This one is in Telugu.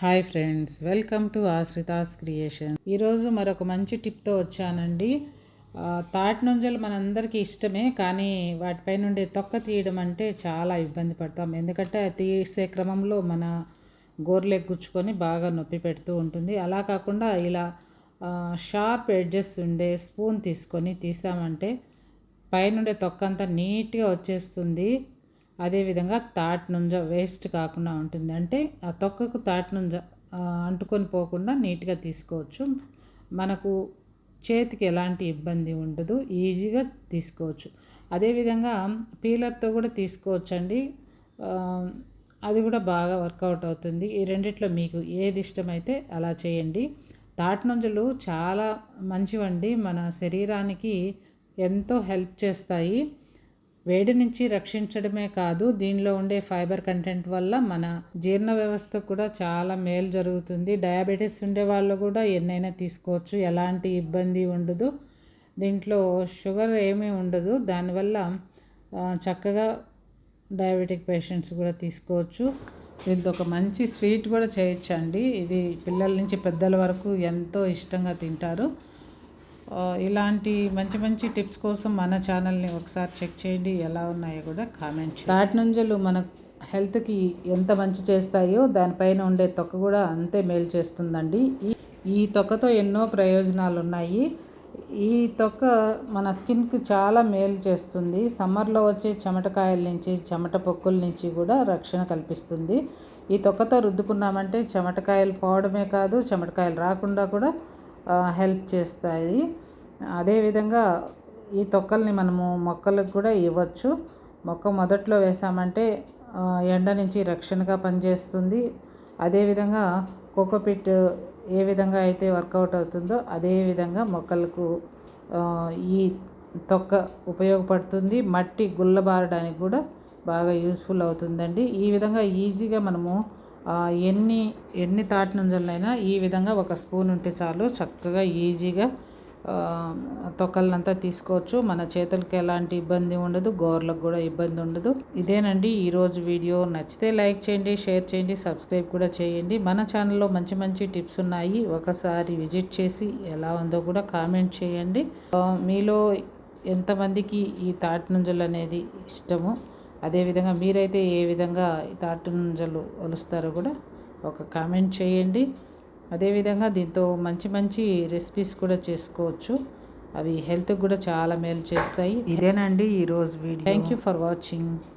Hi friends welcome to Ashrita's creation. ఈరోజు మరొక మంచి టిప్తో వచ్చానండి. తాటి నుంజలు మనందరికీ ఇష్టమే కానీ వాటిపై నుండి తొక్క తీయడం అంటే చాలా ఇబ్బంది పడతాం. ఎందుకంటే తీసే క్రమంలో మన గోర్లెక్ గుచ్చుకొని బాగా నొప్పి పెడుతూ ఉంటుంది. అలా కాకుండా ఇలా షార్ప్ ఎడ్జెస్ ఉండే స్పూన్ తీసుకొని తీసామంటే పైనుండే తొక్క అంతా నీట్గా వచ్చేస్తుంది. అదేవిధంగా తాటి నుంజ వేస్ట్ కాకుండా ఉంటుంది. అంటే ఆ తొక్కకు తాటి నుంజ అంటుకొని పోకుండా నీట్గా తీసుకోవచ్చు. మనకు చేతికి ఎలాంటి ఇబ్బంది ఉండదు. ఈజీగా తీసుకోవచ్చు. అదేవిధంగా పీలర్తో కూడా తీసుకోవచ్చండి. అది కూడా బాగా వర్కౌట్ అవుతుంది. ఈ రెండిట్లో మీకు ఏది ఇష్టమైతే అలా చేయండి. తాట్ నుంజలు చాలా మంచివండి. మన శరీరానికి ఎంతో హెల్ప్ చేస్తాయి. వేడి నుంచి రక్షించడమే కాదు దీనిలో ఉండే ఫైబర్ కంటెంట్ వల్ల మన జీర్ణ వ్యవస్థ కూడా చాలా మేలు జరుగుతుంది. డయాబెటీస్ ఉండే వాళ్ళు కూడా ఎన్నైనా తీసుకోవచ్చు ఎలాంటి ఇబ్బంది ఉండదు. దీంట్లో షుగర్ ఏమీ ఉండదు. దానివల్ల చక్కగా డయాబెటిక్ పేషెంట్స్ కూడా తీసుకోవచ్చు. దీంతో ఒక మంచి స్వీట్ కూడా చేయొచ్చండి ఇది పిల్లల నుంచి పెద్దల వరకు ఎంతో ఇష్టంగా తింటారు. ఇలాంటి మంచి మంచి టిప్స్ కోసం మన ఛానల్ని ఒకసారి చెక్ చేయండి. ఎలా ఉన్నాయో కూడా కామెంట్ తాటి నుంజలు మన హెల్త్కి ఎంత మంచి చేస్తాయో దానిపైన ఉండే తొక్క కూడా అంతే మేలు చేస్తుందండి. ఈ- ఈ తొక్కతో ఎన్నో ప్రయోజనాలు ఉన్నాయి. ఈ తొక్క మన స్కిన్కి చాలా మేలు చేస్తుంది. సమ్మర్లో వచ్చే చెమటకాయల నుంచి చెమట పొక్కుల నుంచి కూడా రక్షణ కల్పిస్తుంది. ఈ తొక్కతో రుద్దుకున్నామంటే చెమటకాయలు పోవడమే కాదు చెమటకాయలు రాకుండా కూడా హెల్ప్ చేస్తాయి. అదేవిధంగా ఈ తొక్కల్ని మనము మొక్కలకు కూడా ఇవ్వచ్చు. మొక్క మొదట్లో వేసామంటే ఎండ నుంచి రక్షణగా పనిచేస్తుంది. అదేవిధంగా కోకోపిట్ ఏ విధంగా అయితే వర్కౌట్ అవుతుందో అదే విధంగా మొక్కలకు ఈ తొక్క ఉపయోగపడుతుంది. మట్టి గుల్లబారడానికి కూడా బాగా యూస్ఫుల్ అవుతుందండి. ఈ విధంగా ఈజీగా మనము ఎన్ని ఎన్ని తాటి నుంజలైనా ఈ విధంగా ఒక స్పూన్ ఉంటే చాలు చక్కగా ఈజీగా ఆ, తొక్కలనంతా తీసుకోవచ్చు. మన చేతులకి ఎలాంటి ఇబ్బంది ఉండదు గోర్లకు కూడా ఇబ్బంది ఉండదు. ఇదేనండి ఈరోజు వీడియో. నచ్చితే లైక్ చేయండి షేర్ చేయండి సబ్స్క్రైబ్ కూడా చేయండి. మన ఛానల్లో మంచి మంచి టిప్స్ ఉన్నాయి. ఒకసారి విజిట్ చేసి ఎలా ఉందో కూడా కామెంట్ చేయండి. మీలో ఎంతమందికి ఈ తాటి నుంజలు అనేది ఇష్టము? అదేవిధంగా మీరైతే ఏ విధంగా ఈ తాటి నుంజలు ఒలుస్తారో కూడా ఒక కామెంట్ చేయండి. అదేవిధంగా దీంతో మంచి మంచి రెసిపీస్ కూడా చేసుకోవచ్చు. అవి హెల్త్కి కూడా చాలా మేలు చేస్తాయి. ఇదేనండి ఈరోజు video. Thank you for watching.